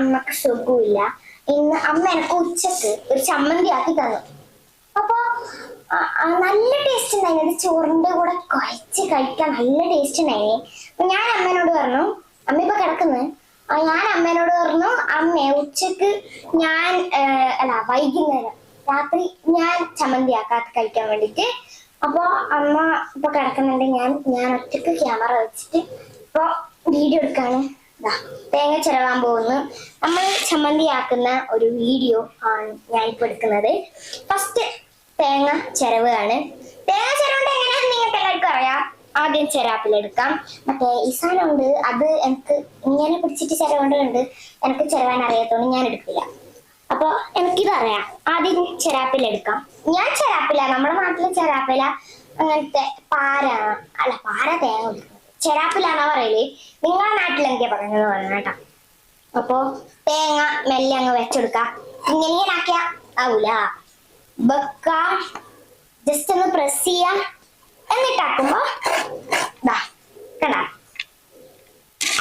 അമ്മയ്ക്ക് സുഖമില്ല. ഇന്ന് അമ്മ എനിക്ക് ഉച്ചയ്ക്ക് ഒരു ചമ്മന്തി ആക്കി തന്നു. അപ്പൊ നല്ല ടേസ്റ്റ് ഉണ്ടായിരുന്നു ചോറിന്റെ കൂടെ കുഴച്ച് കഴിക്കാൻ നല്ല ടേസ്റ്റ് ഉണ്ടായിന്. അപ്പൊ ഞാൻ അമ്മേനോട് പറഞ്ഞു അമ്മ ഇപ്പൊ കിടക്കുന്നു. ഞാൻ അമ്മേനോട് പറഞ്ഞു അമ്മേ ഉച്ചയ്ക്ക് ഞാൻ അല്ല വൈകുന്നേരം രാത്രി ഞാൻ ചമ്മന്തി ആക്കാത്ത കഴിക്കാൻ വേണ്ടിട്ട്. അപ്പൊ അമ്മ ഇപ്പൊ കിടക്കുന്നുണ്ട്. ഞാൻ ഞാൻ ഒറ്റയ്ക്ക് ക്യാമറ വെച്ചിട്ട് ഇപ്പൊ വീഡിയോ എടുക്കാണ്. തേങ്ങ ചിരവാൻ പോകുന്നു. നമ്മൾ ചമ്മന്തി ആക്കുന്ന ഒരു വീഡിയോ ആണ് ഞാൻ ഇപ്പൊ എടുക്കുന്നത്. ഫസ്റ്റ് തേങ്ങ ചിരവാണ്. തേങ്ങ ചിരവുണ്ട് എങ്ങനെയാണെന്ന് നിങ്ങൾക്ക് എല്ലാവർക്കും അറിയാം? ആദ്യം ചിരാപ്പിലെടുക്കാം മറ്റേ ഈ സാധനമുണ്ട് അത് എനിക്ക് ഇങ്ങനെ പിടിച്ചിട്ട് ചിരവേണ്ടതുണ്ട് എനിക്ക് ചിരവാൻ അറിയാത്തതുകൊണ്ട് ഞാൻ എടുക്കില്ല. അപ്പൊ എനിക്കിത് അറിയാം. ആദ്യം ചെരാപ്പിലെടുക്കാം ഞാൻ ചെരാപ്പില. നമ്മുടെ നാട്ടിലെ ചെരാപ്പില അങ്ങനത്തെ പാര അല്ല പാര തേങ്ങ കൊടുക്കുന്നത് ചെരാപ്പിലാണോ പറയൽ? നിങ്ങളെ നാട്ടിൽ എന്തൊക്കെയാ പറയുന്നത് പറയണം കേട്ടോ. അപ്പൊ തേങ്ങ മെല്ലെ അങ്ങ് വെച്ചെടുക്കാം. ഇങ്ങനെ ഇങ്ങനെ ആവൂല. വെക്കാം. ജസ്റ്റ് ഒന്ന് പ്രസ് ചെയ്യാം. എന്നിട്ടാക്കുമ്പോ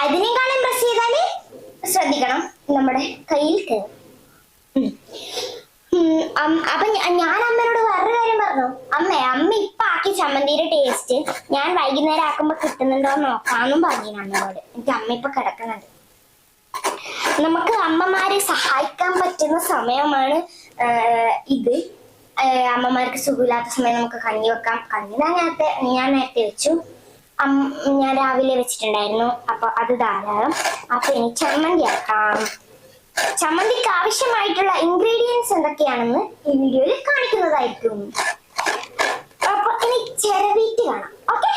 അതിനേക്കാളും പ്രസ് ചെയ്താൽ ശ്രദ്ധിക്കണം. നമ്മുടെ കയ്യിൽ കയറും ഉം. ഉം, അം- അപ്പൊ ഞ- ഞാൻ അമ്മയോട് വേറൊരു കാര്യം പറഞ്ഞു അമ്മേ അമ്മ ഇപ്പൊ ആക്കി ചമ്മന്തിയുടെ ടേസ്റ്റ് ഞാൻ വൈകുന്നേരം ആക്കുമ്പോ കിട്ടുന്നുണ്ടോ നോക്കാനും നോക്കാന്നും പറഞ്ഞു അമ്മയോട്. എനിക്ക് അമ്മ ഇപ്പൊ കിടക്കുന്നുണ്ട്. നമുക്ക് അമ്മമാരെ സഹായിക്കാൻ പറ്റുന്ന സമയമാണ് ഇത്. അമ്മമാർക്ക് സുഖമില്ലാത്ത സമയം നമുക്ക് കഞ്ഞി വെക്കാം. കഞ്ഞി ഞാൻ നേരത്തെ ഞാൻ നേരത്തെ വെച്ചു. ഞാൻ രാവിലെ വെച്ചിട്ടുണ്ടായിരുന്നു. അപ്പൊ അത് ധാരാളം. അപ്പൊ ഇനി ചമ്മന്തി ആക്കാം. ചമ്മന്തിക്ക് ആവശ്യമായിട്ടുള്ള ഇൻഗ്രീഡിയൻസ് എന്തൊക്കെയാണെന്ന് ഈ വീഡിയോയിൽ കാണിക്കുന്നതായിരിക്കും. ചെറുവീറ്റ് കാണാം ഓക്കെ?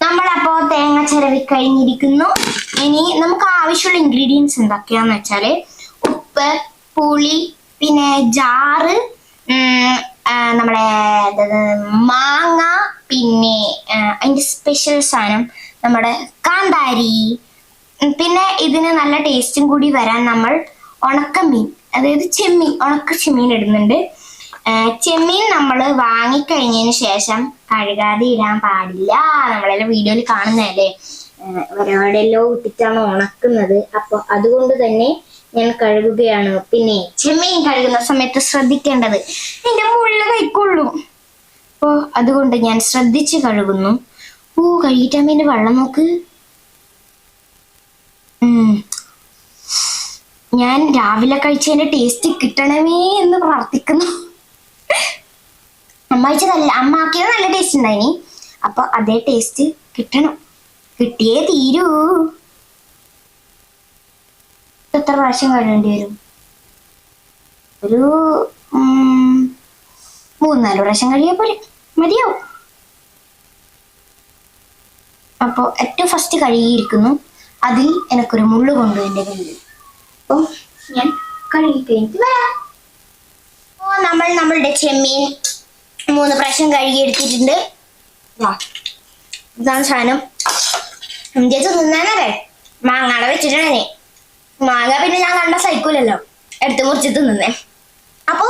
നമ്മളപ്പോ തേങ്ങ ചിരവി കഴിഞ്ഞിരിക്കുന്നു. ഇനി നമുക്ക് ആവശ്യമുള്ള ഇൻഗ്രീഡിയൻസ് എന്തൊക്കെയാന്ന് വെച്ചാൽ ഉപ്പ് പുളി പിന്നെ ജാറ് നമ്മളെ മാങ്ങ പിന്നെ അതിന്റെ സ്പെഷ്യൽ സാധനം നമ്മുടെ കാന്താരി. പിന്നെ ഇതിന് നല്ല ടേസ്റ്റും കൂടി വരാൻ നമ്മൾ ഉണക്കമീൻ അതായത് ചെമ്മീൻ ഉണക്ക ചെമ്മീൻ ഇടുന്നുണ്ട്. ചെമ്മീൻ നമ്മൾ വാങ്ങിക്കഴിഞ്ഞതിന് ശേഷം കഴുകാതെ ഇടാൻ പാടില്ല. നമ്മളെല്ലാം വീഡിയോയിൽ കാണുന്നതല്ലേ? ഒരാടെല്ലോ ഇട്ടിട്ടാണ് ഉണക്കുന്നത്. അപ്പൊ അതുകൊണ്ട് തന്നെ ഞാൻ കഴുകുകയാണ്. പിന്നെ ചെമ്മീൻ കഴുകുന്ന സമയത്ത് ശ്രദ്ധിക്കേണ്ടത് എന്റെ മുള്ള കൈക്കൊള്ളും. അപ്പോ അതുകൊണ്ട് ഞാൻ ശ്രദ്ധിച്ച് കഴുകുന്നു. ഓ കഴുകിട്ടമ്മേന്റെ വെള്ളം നോക്ക്. ഞാൻ രാവിലെ കഴിച്ചതിന്റെ ടേസ്റ്റ് കിട്ടണമേ എന്ന് പ്രാർത്ഥിക്കുന്നു. അമ്മ കഴിച്ചതല്ല അമ്മ ആക്കിയത് നല്ല ടേസ്റ്റ് ഉണ്ടായിനി. അപ്പൊ അതേ ടേസ്റ്റ് കിട്ടണം. കിട്ടിയേ തീരൂ. എത്ര പ്രാവശ്യം കഴിയേണ്ടി വരും? ഒരു മൂന്നാൽ പ്രാവശ്യം കഴിയാ പോലെ മതിയാവും. അപ്പൊ ഏറ്റവും ഫസ്റ്റ് കഴുകിയിരിക്കുന്നു അതിൽ എനിക്കൊരു മുള്ളു കൊണ്ടു എന്റെ കയ്യിൽ. അപ്പം ഞാൻ കഴുകി കഴിഞ്ഞിട്ട് വരാം. ഓ നമ്മൾ നമ്മളുടെ ചെമ്മീൻ മൂന്ന് പ്രാവശ്യം കഴുകി എടുത്തിട്ടുണ്ട് ദാ, ഇതാണ് സാധനം. ഇന്ത്യത്ത് തിന്നാനേ മാങ്ങാടെ വെച്ചിട്ടാണേ മാങ്ങ പിന്നെ ഞാൻ കണ്ട സഹിക്കൂലല്ലോ എടുത്തു മുറിച്ച് തിന്നുന്നേ. അപ്പൊ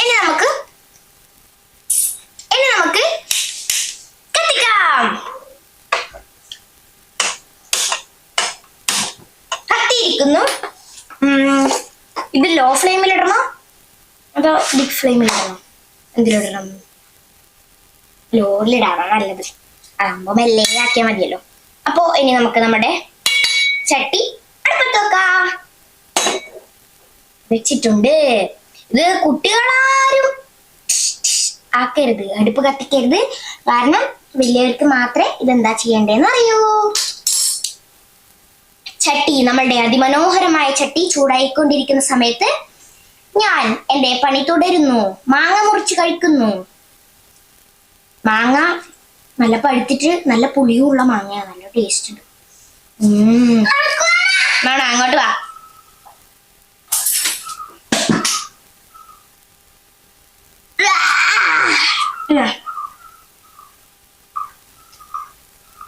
ഇനി നമുക്ക് ഇനി നമുക്ക് കത്തിക്കാം. കത്തിയിരിക്കുന്നു ഉം, ഇത് ലോ ഫ്ലെയിമിൽ ഇടണോ? അതോ ബിഗ് ഫ്ലെയിമിൽ ഇടണോ? എന്തിലിടണം ലോറിലിടാണ് നല്ലത്. അതാകുമ്പോ മെല്ലെ ആക്കിയാൽ മതിയല്ലോ. അപ്പോ ഇനി നമുക്ക് നമ്മുടെ ചട്ടി അടുപ്പത്ത് വെക്കാം. വെച്ചിട്ടുണ്ട്. ഇത് കുട്ടികളാരും ആക്കരുത്. അടുപ്പ് കത്തിക്കരുത്. കാരണം വലിയവർക്ക് മാത്രമേ ഇതെന്താ ചെയ്യേണ്ടതെന്ന് അറിയൂ. ചട്ടി നമ്മളുടെ അതിമനോഹരമായ ചട്ടി ചൂടായിക്കൊണ്ടിരിക്കുന്ന സമയത്ത് ഞാൻ എന്റെ പണി തുടരുന്നു. മാങ്ങ മുറിച്ച് കഴിക്കുന്നു. മാങ്ങ നല്ല പഴുത്തിട്ട് നല്ല പുളിയുള്ള മാങ്ങയാണ്. നല്ല ടേസ്റ്റ് ഉണ്ട്. വേണം അങ്ങോട്ട് വാ.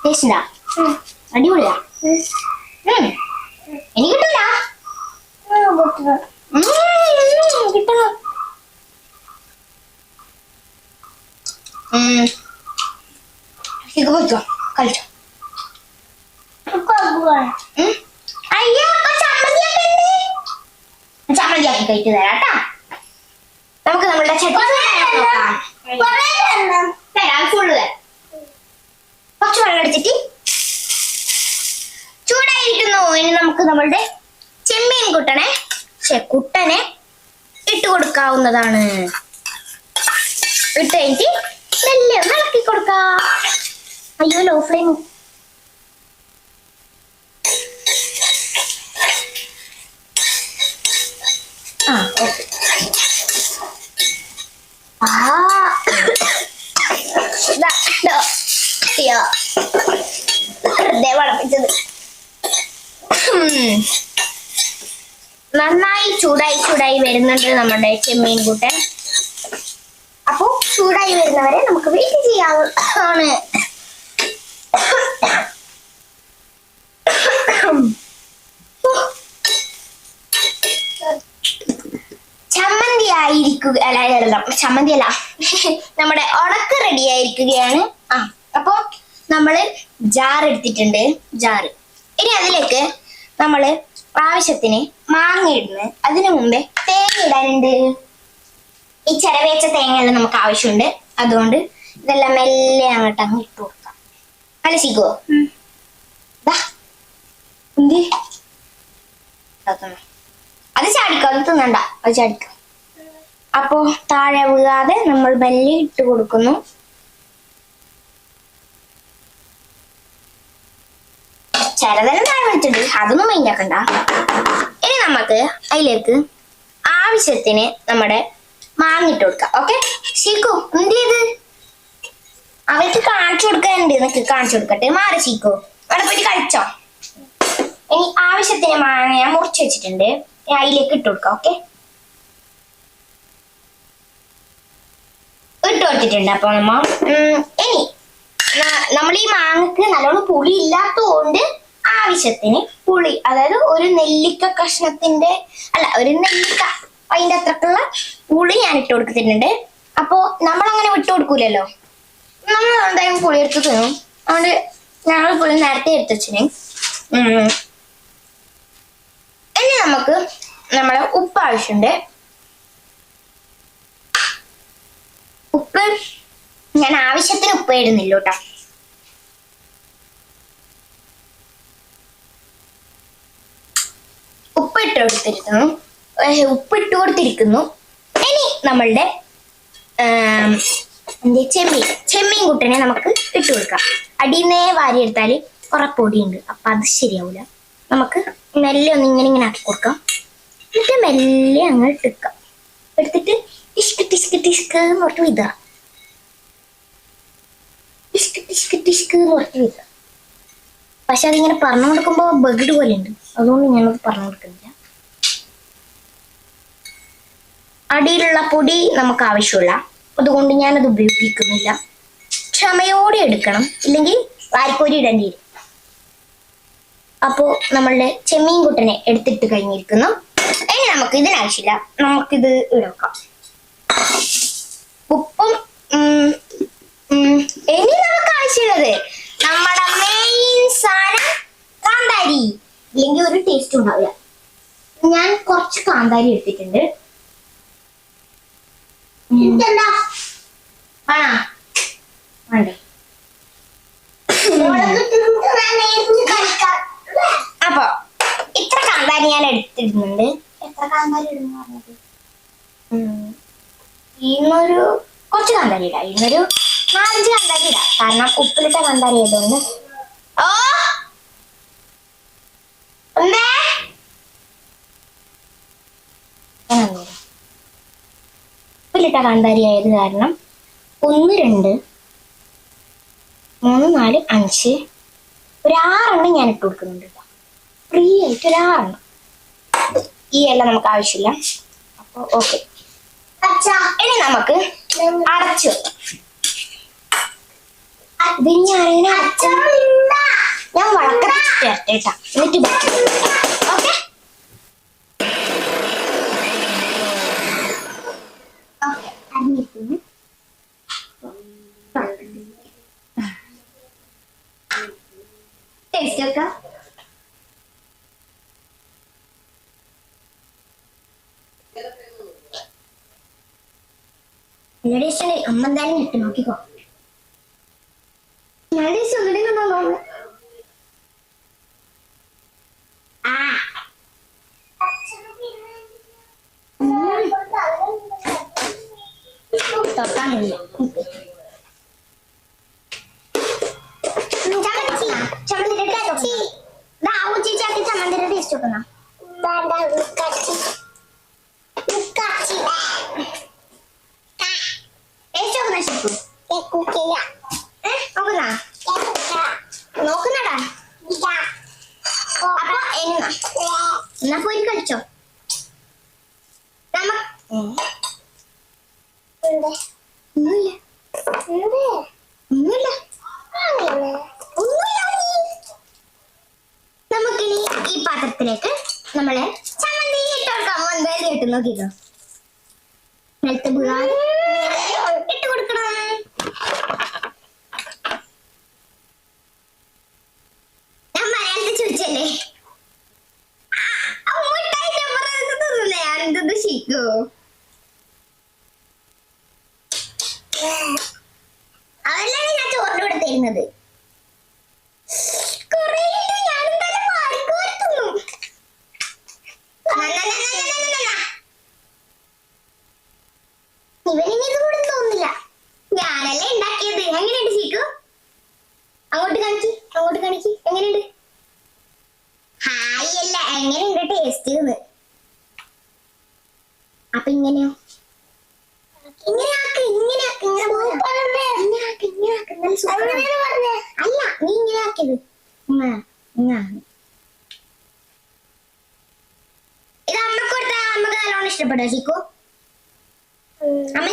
ടേസ്റ്റ് അടിപൊളിയാ. എനിക്ക് കിട്ടൂല. കിട്ടണം. പോയിക്കോ കളിച്ചോ. അയ്യോ ചമ്മന്തിയൊക്കെ കഴിച്ചു തരാം കേട്ടോ നമുക്ക് നമ്മളുടെ ചട്ടി. തരാം ഫുള്ള് കുറച്ച് വെള്ളം എടുത്തിട്ട് ചൂടായിരിക്കുന്നു ഇനി നമുക്ക് നമ്മളുടെ ചെമ്മീൻ കുട്ടനെ കുട്ടനെ ഇട്ട് കൊടുക്കാവുന്നതാണ്. ഇട്ട് കഴിഞ്ഞിട്ട് മെല്ലെ ഒന്ന് കൊടുക്കാം. അയ്യോ ലോ ഫ്ലെയിം ആ ഓക്കെ ആ. നന്നായി ചൂടായി ചൂടായി വരുന്നുണ്ട് നമ്മുടെ ചെമ്മീൻ കൂട്ടൻ അപ്പോൾ ചൂടായി വരുന്നവരെ നമുക്ക് വെയിറ്റ് ചെയ്യാവുന്നതാണ് ചമ്മന്തി ആയിരിക്കുക അല്ല ചമ്മന്തി അല്ല നമ്മുടെ ഉണക്ക് റെഡി ആയിരിക്കുകയാണ്. ആ അപ്പോ നമ്മൾ ജാർ എടുത്തിട്ടുണ്ട്. ജാറ് ഇനി അതിലേക്ക് നമ്മൾ ആവശ്യത്തിന് മാങ്ങ ഇടുന്നു അതിനു മുമ്പേ തേങ്ങ ഇടാനുണ്ട് ഈ ചിരവേച്ച തേങ്ങയെല്ലാം നമുക്ക് ആവശ്യമുണ്ട്. അതുകൊണ്ട് ഇതെല്ലാം മെല്ലെ അങ്ങോട്ട് അങ്ങ് ഇട്ട് കൊടുക്കാം. അല്ല സിഗോ. എന്ത്. അത് ചാടിക്കോ. അത് തിന്നണ്ട. അത് ചാടിക്കോ. അപ്പോ താഴെ വീഴാതെ നമ്മൾ മെല്ലെ ഇട്ട് കൊടുക്കുന്നു. ചിലതെല്ലാം താഴെ വെച്ചിട്ടുണ്ട് അതൊന്നും മൈൻഡാക്കണ്ട ഇനി നമുക്ക് അതിലേക്ക് ആവശ്യത്തിന് നമ്മുടെ മാങ്ങിട്ട് കൊടുക്കാം. ഓക്കെ ശീക്കു എന്ത് ചെയ്ത് അവർക്ക് കാണിച്ചു കൊടുക്കാനുണ്ട് നിനക്ക് കാണിച്ചു കൊടുക്കട്ടെ. മാറി ശീക്കു അവിടെ പോയിട്ട് കളിച്ചോ ഇനി ആവശ്യത്തിന് മാങ്ങ ഞാൻ മുറിച്ച് വെച്ചിട്ടുണ്ട്. അതിലേക്ക് ഇട്ട് കൊടുക്കാം. ഓക്കെ ഇട്ട് കൊടുത്തിട്ടുണ്ട് അപ്പൊ നമ്മ. ഇനി നമ്മൾ ഈ മാങ്ങക്ക് നല്ലോണം പുളി ഇല്ലാത്തതുകൊണ്ട് ആവശ്യത്തിന് പുളി അതായത് ഒരു നെല്ലിക്ക കഷ്ണത്തിന്റെ അല്ല ഒരു നെല്ലിക്ക അതിന്റെ അത്രക്കുള്ള പുളി ഞാൻ ഇട്ട് കൊടുത്തിട്ടുണ്ട്. അപ്പോ നമ്മൾ അങ്ങനെ വിട്ടു കൊടുക്കൂലല്ലോ? നമ്മൾ എന്തായാലും പുളി എടുത്ത് തിന്നും. അതുകൊണ്ട് ഞങ്ങൾ പുളി നേരത്തെ എടുത്ത് വെച്ചിന്. ഇനി നമുക്ക് നമ്മളെ ഉപ്പ് ആവശ്യമുണ്ട്. ഉപ്പ് ഞാൻ ആവശ്യത്തിന് ഉപ്പ് ഇടുന്നില്ല കേട്ടോ. ഉപ്പ് ഇട്ട് കൊടുത്തിരിക്കുന്നു ഉപ്പിട്ട് കൊടുത്തിരിക്കുന്നു ഇനി നമ്മളുടെ എന്ത് ചെമ്മീൻ ചെമ്മീൻ കുട്ടനെ നമുക്ക് ഇട്ട് കൊടുക്കാം അടിയുന്നേ വാരി എടുത്താൽ കുറെ പൊടിയുണ്ട് അപ്പൊ അത് ശരിയാവില്ല നമുക്ക് മെല്ലെ ഒന്ന് ഇങ്ങനെ ഇങ്ങനെ ആക്കി കൊടുക്കാം. എന്നിട്ട് മെല്ലെ അങ്ങ് ഇട്ടിക്കാം. എടുത്തിട്ട് ടിസ്ക് ടിഷ്ക് ടിഷ്ക് എന്ന് പറഞ്ഞിട്ട് വിതാ ടിസ്ക് ടിഷ്ക് ടിഷ്ക് എന്ന് പറഞ്ഞിട്ട് വിതാ പക്ഷെ അതിങ്ങനെ പറഞ്ഞു കൊടുക്കുമ്പോൾ ബഗഡ് പോലെ ഉണ്ട് അതുകൊണ്ട് ഞാനത് പറഞ്ഞു കൊടുക്കുന്നില്ല അടിയിലുള്ള പൊടി നമുക്ക് ആവശ്യമില്ല അതുകൊണ്ട് ഞാനത് ഉപയോഗിക്കുന്നില്ല. ക്ഷമയോടെ എടുക്കണം. ഇല്ലെങ്കിൽ വാരിക്കോരി ഇടേണ്ടി വരും. അപ്പോൾ നമ്മളുടെ ചെമ്മീൻ കുട്ടനെ എടുത്തിട്ട് കഴിഞ്ഞിരിക്കുന്നു. ഇനി നമുക്ക് ഇതിനാവശ്യമില്ല. നമുക്കിത് ഇടക്കാം ഉപ്പും ഇനി നമുക്ക് ആവശ്യമുള്ളത് നമ്മുടെ മെയിൻ സാധനം കാന്താരി. ഇല്ലെങ്കിൽ ഒരു ടേസ്റ്റ് ഉണ്ടാവില്ല. ഞാൻ കുറച്ച് കാന്താരി എടുത്തിട്ടുണ്ട്. വേണ്ടേ? അപ്പൊ ഇത്ര കാന്താരി ഞാൻ എടുത്തിടുന്നുണ്ട് എത്ര കാന്താരി ഇടുന്നു പറഞ്ഞത്. ഇന്നൊരു കുറച്ച് കാന്താരി ഇടാം. ഇന്നൊരു നാലഞ്ച് കാന്താരി ഇടാം. കാരണം ഉപ്പിലിട്ട കാന്താരി ആയതുകൊണ്ട്. ഓ എന്തേ ഞാൻ വന്നേരാം. ഉപ്പിലിട്ട കാന്താരി ആയത് കാരണം ഒന്ന് രണ്ട് മൂന്ന് നാല് അഞ്ച് ഒരു ആറെണ്ണം ഞാൻ ഇട്ട് കൊടുക്കുന്നുണ്ട് കേട്ടോ ഫ്രീ ആയിട്ട് ഒരു ആറെണ്ണം ഈ എല്ലാം നമുക്ക് ആവശ്യമില്ല. അപ്പൊ ഓക്കെ ഇനി നമുക്ക് അടച്ചു ഞാൻ വളക്കത്തിട്ട് കേട്ടാ എന്നിട്ട് ഓക്കെ ഓക്കെ അറിഞ്ഞിരിക്കുന്നു ടേസ്റ്റ് ഒക്കെ അമ്മ എന്തായാലും നോക്കിക്കോ നല്ല ടേസ്റ്റ് ഒന്നുകൂടി തോന്നുന്നു ആ തൊട്ടാണില്ല ചമ്മന്തി ചമ്മന്തി ടേസ്റ്റ് ദാവു ചേച്ചിയാക്കി ചമ്മന്തിയുടെ ടേസ്റ്റ് നോക്കുന്ന ടേസ്റ്റ് നോക്കുന്ന ശരിക്കും ഏ നോക്കുന്ന നോക്കുന്നടാ അപ്പൊ എന്നാ എന്നാ പോയി കഴിച്ചോ നമ്മ ഒന്നുമില്ല ഒന്നുമില്ല ഒന്നുമില്ല നമുക്കിനി ഈ പാത്രത്തിലേക്ക് നമ്മൾ ചമ്മന്തി ഇട്ട് കൊടുക്കാം എന്തായാലും ഇട്ട് നോക്കിക്കോ നിലത്ത് വീഴാതെ ഇട്ട് കൊടുക്കണം? ഞാൻ മലയാളത്തിൽ ചോദിച്ചല്ലേ? തിന്നില്ലേ? ശിക്കോ? അതല്ലാണ് ഞാൻ ചോറിന്റെ കൂടെ തരുന്നത് കുറേ ഉണ്ട്. ഞാനെന്തായാലും വാരിക്കോരി തിന്നും. ന, ന, ന, ന, ന, ന, ന, ന. ഇവനിനി ഇത് കൂടെ തോന്നില്ല ഞാനല്ലേ ഉണ്ടാക്കിയത് എങ്ങനെയുണ്ട് ശിക്കു അങ്ങോട്ട് കാണിക്ക് അങ്ങോട്ട് കാണിക്ക് എങ്ങനെയുണ്ട് ഹായ് അല്ല എങ്ങനെയുണ്ട് ടേസ്റ്റ് അപ്പൊ ഇങ്ങനെയോ ഇങ്ങനെ ആക്ക് ഇങ്ങനെ ആക്ക് ഇങ്ങനെ പോരെ. ഇങ്ങനെ ആക്ക് ഇങ്ങനെ ആക്ക് നല്ല സൂപ്പറാണ്. അല്ല നീ. ഇത് അമ്മയ്ക്ക് കൊടുത്താ അമ്മയ്ക്ക് നല്ലോണം ഇഷ്ടപ്പെട്ടോ ചിക്കു അമ്മ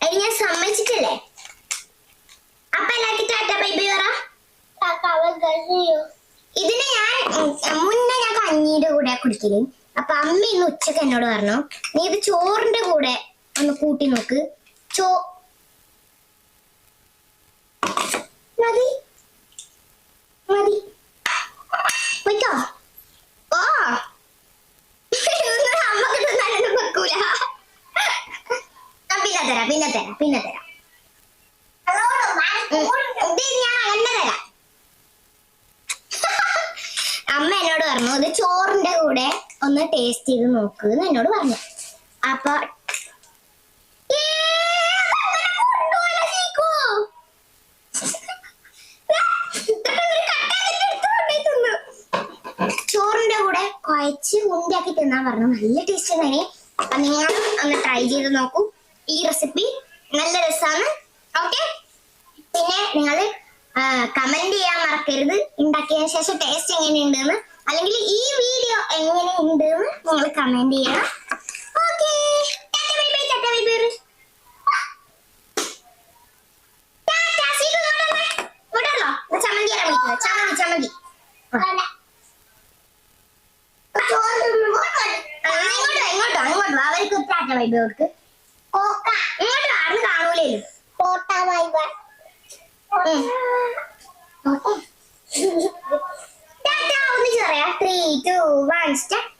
അതിന് ഞാൻ സമ്മതിച്ചിട്ടില്ലേ അപ്പൊ എല്ലാവർക്കും ടാറ്റ ബൈ ബൈ പറ ഇതിന് ഞാൻ ഉം, മുന്നേ ഞാൻ കഞ്ഞിയുടെ കൂടെ കുടിക്കൽ. അപ്പൊ അമ്മ ഇന്ന് ഉച്ചയ്ക്ക് എന്നോട് പറഞ്ഞു നീ ഇത് ചോറിന്റെ കൂടെ ഒന്ന് കൂട്ടി നോക്ക്. ചോ മതി. മതി. പോയിക്കോ ഓ. അമ്മയ്ക്ക് തിന്നാനൊന്നും വെക്കൂല. പിന്നെ തരാം പിന്നെ തരാം പിന്നെ തരാം. അമ്മ എന്നോട് പറഞ്ഞു ഇത് ചോറിന്റെ കൂടെ ഒന്ന് ടേസ്റ്റ് ചെയ്ത് നോക്ക് എന്ന് എന്നോട് പറഞ്ഞു. അപ്പൊ ചോറിന്റെ കൂടെ കുഴച്ച് ഉണ്ടിയാക്കി തിന്നാൻ പറഞ്ഞു. നല്ല ടേസ്റ്റ് തന്നെ അപ്പൊ നിങ്ങൾ ഒന്ന് ട്രൈ ചെയ്ത് നോക്കൂ. ഈ റെസിപ്പി നല്ല രസമാണ് ഓക്കെ പിന്നെ നിങ്ങൾ കമന്റ് ചെയ്യാൻ മറക്കരുത്. ഉണ്ടാക്കിയതിനു ശേഷം ടേസ്റ്റ് എങ്ങനെയുണ്ടെന്ന് അല്ലെങ്കിൽ ഈ വീഡിയോ എങ്ങനെയുണ്ട് എന്ന് നിങ്ങൾ കമന്റ് ചെയ്യണം. ഓക്കെ ചമ്മന്തി ആരാ ചമ്മന്തി. അവർക്ക് ടാറ്റ വൈബ് ടാറ്റ ഒന്നിച്ച് three, two, one, step.